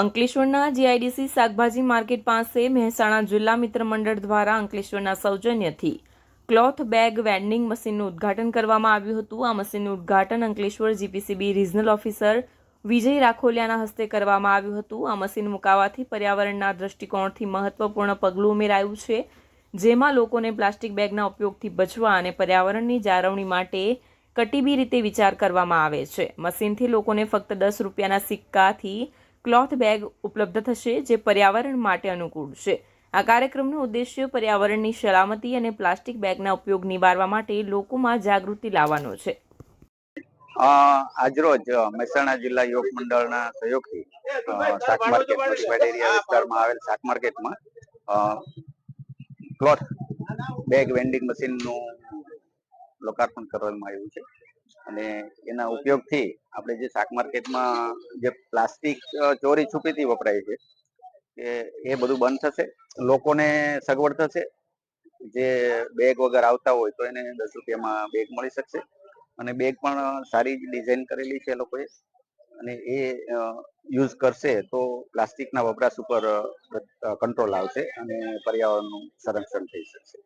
અંકલેશ્વરના જીઆઈડીસી શાકભાજી માર્કેટ પાસે મહેસાણા જિલ્લા મિત્ર મંડળ દ્વારા અંકલેશ્વરના સૌજન્યથી ક્લોથ બેગ વેન્ડિંગ મશીનનું ઉદ્ઘાટન કરવામાં આવ્યું હતું. આ મશીનનું ઉદ્ઘાટન Ankleshwar GPCB regional officer Vijay રાખોલિયાના હસ્તે કરવામાં આવ્યું હતું. આ મશીન મુકાવાથી પર્યાવરણના દૃષ્ટિકોણથી મહત્વપૂર્ણ પગલું ઉમેરાયું છે, જેમાં લોકોને પ્લાસ્ટિક બેગના ઉપયોગથી બચવા અને પર્યાવરણની જાળવણી માટે કટીબી રીતે વિચાર કરવામાં આવે છે. મશીનથી લોકોને ફક્ત દસ રૂપિયાના સિક્કાથી ક્લોથ બેગ ઉપલબ્ધ થશે જે પર્યાવરણ માટે અનુકૂળ છે. આ કાર્યક્રમનો ઉદ્દેશ્ય પર્યાવરણની સલામતી અને પ્લાસ્ટિક બેગના ઉપયોગ નિવારવા માટે લોકોમાં જાગૃતિ લાવવાનો છે. આજરોજ મહેસાણા જિલ્લા યુવક મંડળના સહયોગથી વિસ્તારમાં આવેલ શાક માર્કેટમાં ક્લોથ બેગ વેન્ડિંગ મશીનનું લોકાર્પણ કરવામાં આવ્યું છે. અને એના ઉપયોગથી આપણે જે શાક માર્કેટમાં જે પ્લાસ્ટિક ચોરી છુપીથી વપરાય છે, એ બધું બંધ થશે, લોકોને સગવડ થશે, જે બેગ વગર આવતા હોય તો એને દસ રૂપિયામાં બેગ મળી શકશે, અને બેગ પણ સારી ડિઝાઇન કરેલી છે લોકોએ, અને એ યુઝ કરશે તો પ્લાસ્ટિકના વપરાશ ઉપર કંટ્રોલ આવશે અને પર્યાવરણનું સંરક્ષણ થઈ શકશે.